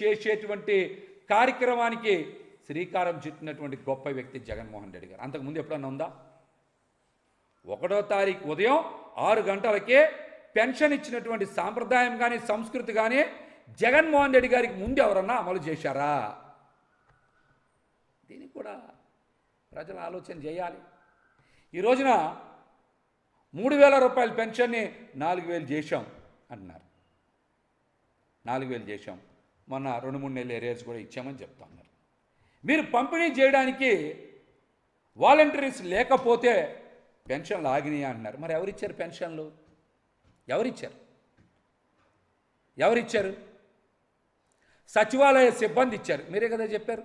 చేసేటువంటి కార్యక్రమానికి శ్రీకారం చుట్టినటువంటి గొప్ప వ్యక్తి జగన్మోహన్ రెడ్డి గారు. అంతకుముందు ఎప్పుడన్నా ఉందా? ఒకటో తారీఖు ఉదయం ఆరు గంటలకే పెన్షన్ ఇచ్చినటువంటి సాంప్రదాయం కానీ సంస్కృతి కానీ జగన్మోహన్ రెడ్డి గారికి ముందు ఎవరన్నా అమలు చేశారా? దీనికి కూడా ప్రజలు ఆలోచన చేయాలి. ఈ రోజున మూడు వేల రూపాయల పెన్షన్ని నాలుగు వేలు చేశాం అంటున్నారు నాలుగు వేలు చేశాం. మొన్న రెండు మూడు నెలల ఏరియాస్ కూడా ఇచ్చామని చెప్తా ఉన్నారు. మీరు పంపిణీ చేయడానికి వాలంటీర్స్ లేకపోతే పెన్షన్లు ఆగినాయి అంటున్నారు. మరి ఎవరిచ్చారు పెన్షన్లు? ఎవరిచ్చారు? ఎవరిచ్చారు? సచివాలయ సిబ్బంది ఇచ్చారు. మీరే కదా చెప్పారు?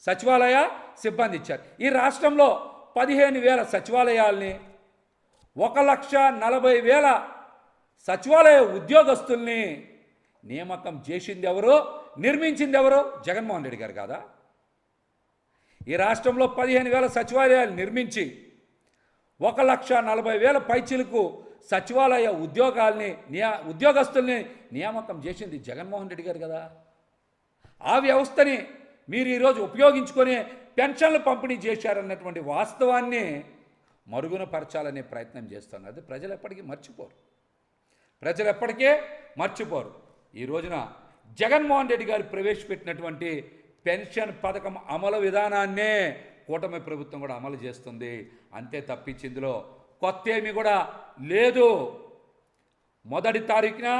సచివాలయ సిబ్బంది ఇచ్చారు. ఈ రాష్ట్రంలో పదిహేను వేల సచివాలయాల్ని ఒక లక్ష నలభై వేల సచివాలయ ఉద్యోగస్తుల్ని నియామకం చేసింది ఎవరు నిర్మించింది ఎవరు జగన్మోహన్ రెడ్డి గారు కాదా? ఈ రాష్ట్రంలో పదిహేను వేల సచివాలయాలు నిర్మించి ఒక లక్ష నలభై వేల పైచీలకు సచివాలయ ఉద్యోగాల్ని నియా ఉద్యోగస్తుల్ని నియామకం చేసింది జగన్మోహన్ రెడ్డి గారు కదా? ఆ వ్యవస్థని మీరు ఈరోజు ఉపయోగించుకొని పెన్షన్లు పంపిణీ చేశారన్నటువంటి వాస్తవాన్ని మరుగున పరచాలనే ప్రయత్నం చేస్తున్నారు. అది ప్రజలు ఎప్పటికీ మర్చిపోరు. ప్రజలు ఎప్పటికే మర్చిపోరు. ఈ రోజున జగన్మోహన్ రెడ్డి గారు ప్రవేశపెట్టినటువంటి పెన్షన్ పథకం అమలు విధానాన్నే కూటమి ప్రభుత్వం కూడా అమలు చేస్తుంది. అంతే తప్పించి ఇందులో కొత్త ఏమి కూడా లేదు. మొదటి తారీఖున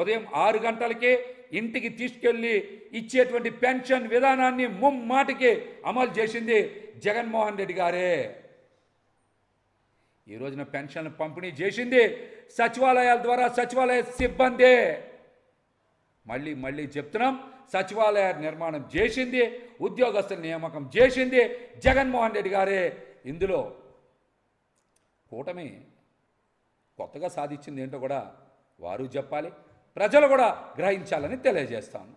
ఉదయం ఆరు గంటలకి ఇంటికి తీసుకెళ్ళి ఇచ్చేటువంటి పెన్షన్ విధానాన్ని ముమ్మాటికి అమలు చేసింది జగన్మోహన్ రెడ్డి గారే. ఈ రోజున పెన్షన్ పంపిణీ చేసింది సచివాలయాల ద్వారా సచివాలయ సిబ్బందే. మళ్ళీ మళ్ళీ చెప్తున్నాం సచివాలయ నిర్మాణం చేసింది ఉద్యోగస్తుల నియామకం చేసింది జగన్మోహన్ రెడ్డి గారే. ఇందులో కూటమి కొత్తగా సాధించింది ఏంటో కూడా వారు చెప్పాలి ప్రజలు కూడా గ్రహించాలని తెలియజేస్తాను.